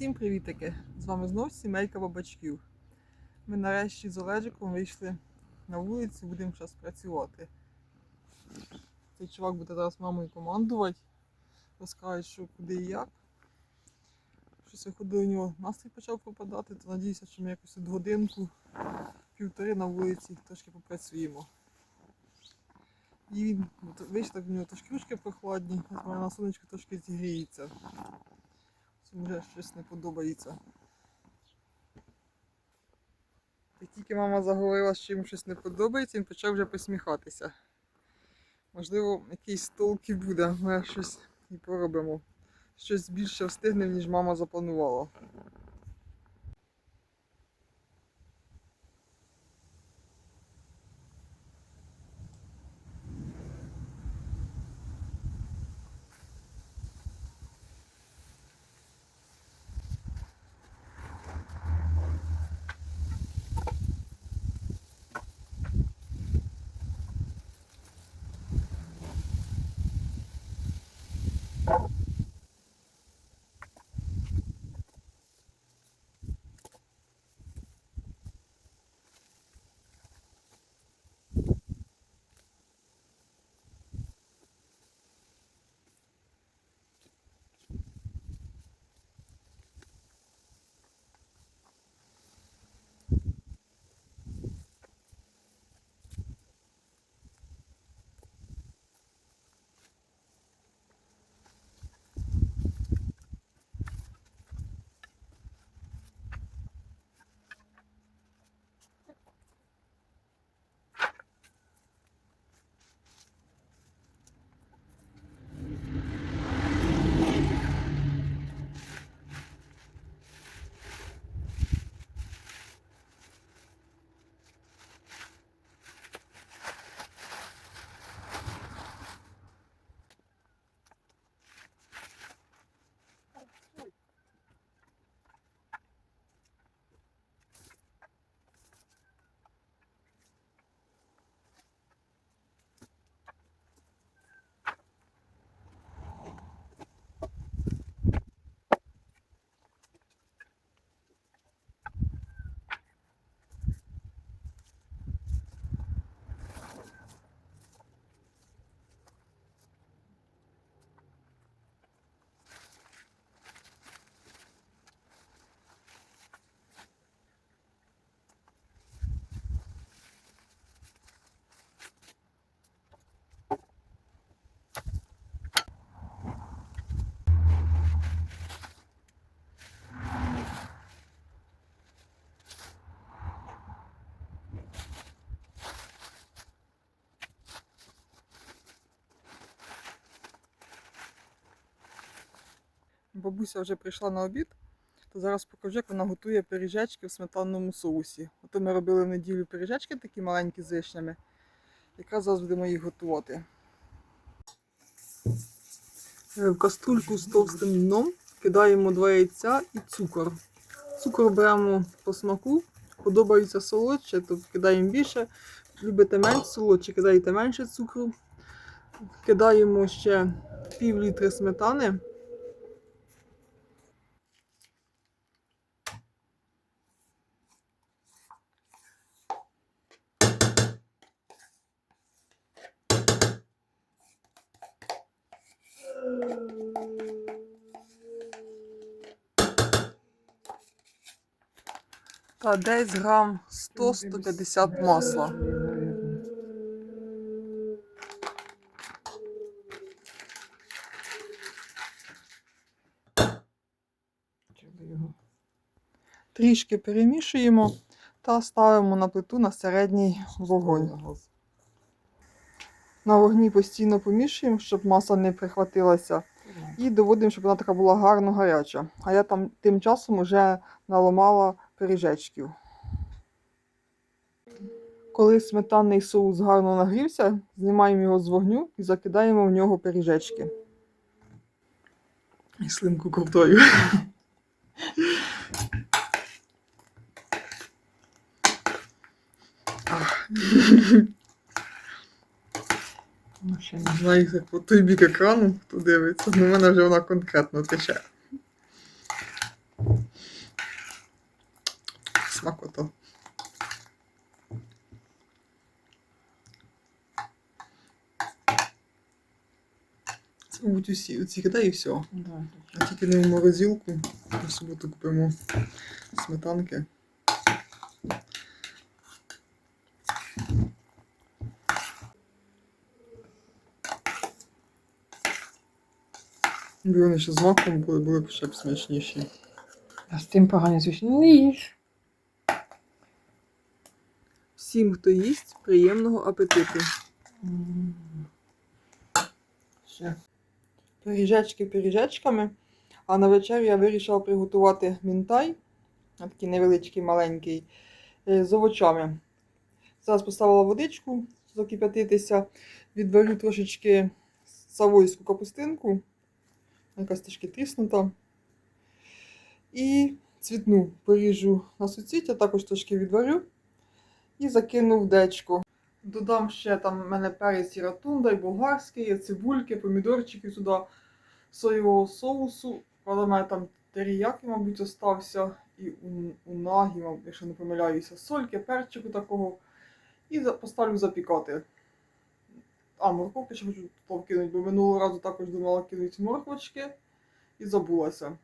Всім привітики! З вами знов сімейка бабачків. Ми нарешті з Олежиком вийшли на вулицю, будемо зараз працювати. Цей чувак буде зараз мамою командувати, розкаже, що куди і як. Щось виходить, у нього настрій почав пропадати, то надіюся, що ми якось от годинку, півтори на вулиці трошки попрацюємо. І він вийшли в нього трошки ручки прохладні, а на сонечко трошки зігріється. Вже щось не подобається. Як тільки мама заговорила, що йому щось не подобається, він почав вже посміхатися. Можливо, якийсь толк і буде, ми щось і поробимо. Щось більше встигнемо, ніж мама запланувала. Бабуся вже прийшла на обід, то зараз покажу, як вона готує пиріжечки в сметанному соусі. Ото ми робили в неділю пиріжечки такі маленькі з вишнями. Якраз зараз будемо їх готувати. Е, В каструльку з товстим дном кидаємо два яйця і цукор. Цукор беремо по смаку, подобається солодше, то кидаємо більше. Любите менш солодше, кидаєте менше цукру. Кидаємо ще пів літри сметани. Та десь грам 100-150 масла. Трішки перемішуємо та ставимо на плиту на середній вогонь. На вогні постійно помішуємо, щоб маса не прихватилася. І доводимо, щоб вона така була гарно гаряча. А я там тим часом вже наламала пиріжечків. Коли сметанний соус гарно нагрівся, знімаємо його з вогню і закидаємо в нього пиріжечки. І слинку ковтою взагалі. Вона їх по той бік екрану, хто дивиться. Ну, На мене вже вона конкретно тече. Смакота. Це мабуть усі оці кидай і все. Да. А тільки не в морозілку, Ми суботу купимо сметанки. Якби вони ще з маком були, були б ще б смачніші. А з тим погані звісно. Не їж. Всім, хто їсть, приємного апетиту. Все. Пиріжечки пиріжечками. А на вечерю я вирішила приготувати мінтай, такий невеличкий, маленький, е, з овочами. Зараз поставила водичку закип'ятитися, відварю трошечки савойську капустинку, якась трішки тріснута. І цвітну поріжу на суцвіття, також трошки відварю і закину в дечко. Додам ще там в мене перець і ратунда, і болгарський, і цибульки, помідорчики сюди, соєвого соусу. Правда, в мене там теріяки, мабуть, остався, і у- унагі, якщо не помиляюся, сольки, перчику такого. І поставлю запікати. А, морковки ще хочу вкинути, бо минулого разу також думала кинути морквочки і забулася.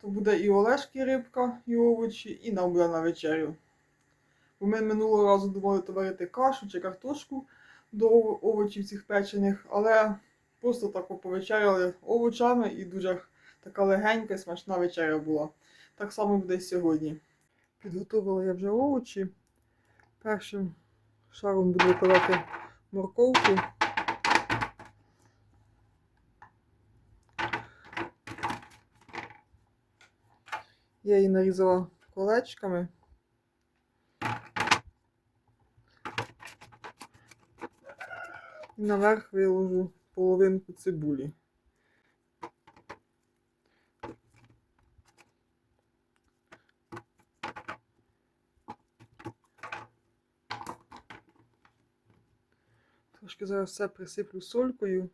То буде і Олешки рибка, і овочі, і нам буде на вечерю. Бо ми минулого разу думали то варити кашу чи картошку до овочів цих печених, але просто так повечеряли овочами і дуже така легенька і смачна вечеря була. Так само буде і сьогодні. Підготувала я вже овочі. Першим шаром буду викладати морковку. Я її нарізала колечками. І наверх виложу половинку цибулі. Трошки зараз все присиплю солькою.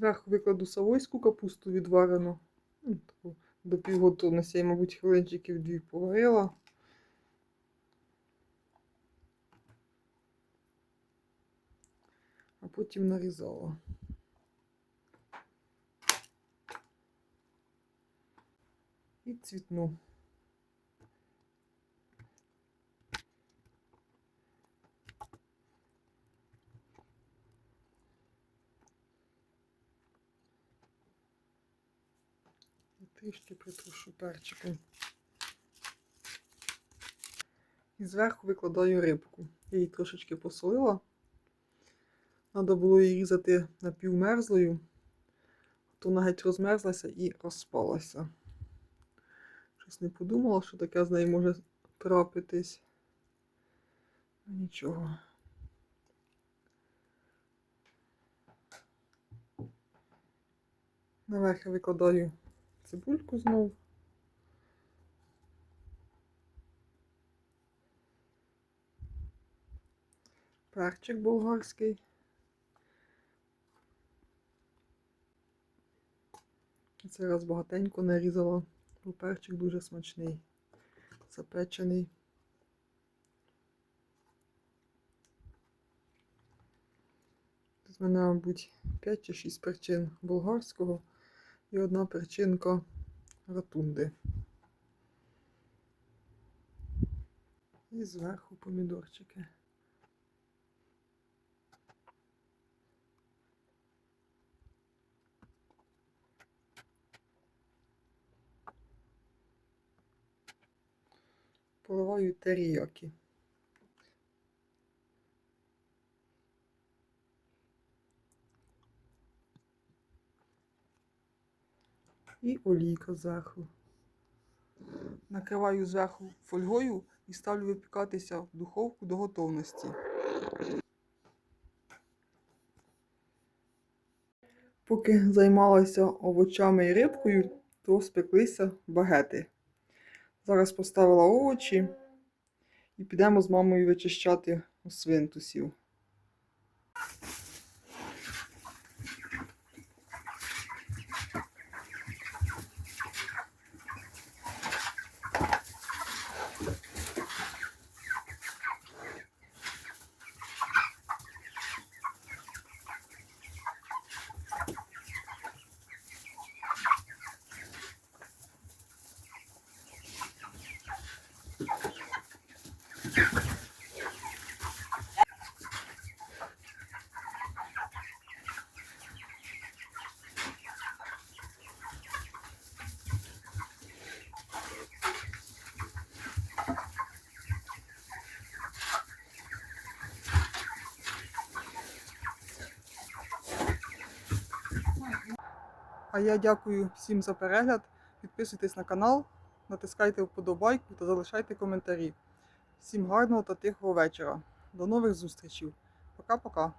Зверху викладу савойську капусту відварену. Ну, до півготовності, я, мабуть, хвилинчиків дві поварила. а потім нарізала. І цвітну. Трішки притрушу перчиком. І зверху викладаю рибку. Я її трошечки посолила. Треба було її різати напівмерзлою, то вона геть розмерзлася і розпалася. Щось не подумала, що таке з нею може трапитись. Ну, Нічого. Наверх я викладаю цибульку знову. Перчик болгарський. Цей раз багатенько нарізала, бо перчик дуже смачний, запечений. Тут мене, мабуть, 5 чи 6 перчин болгарського і одна перчинка ратунди. І зверху помідорчики. Поливаю теріяки. І олійка зверху. Накриваю зверху фольгою і ставлю випікатися в духовку до готовності. Поки займалася овочами і рибкою, то спеклися багети. Зараз поставила овочі і підемо з мамою вичищати свинтусів. А я дякую всім за перегляд. Підписуйтесь на канал, натискайте вподобайку та залишайте коментарі. Всім гарного та тихого вечора. До нових зустрічей. Пока-пока.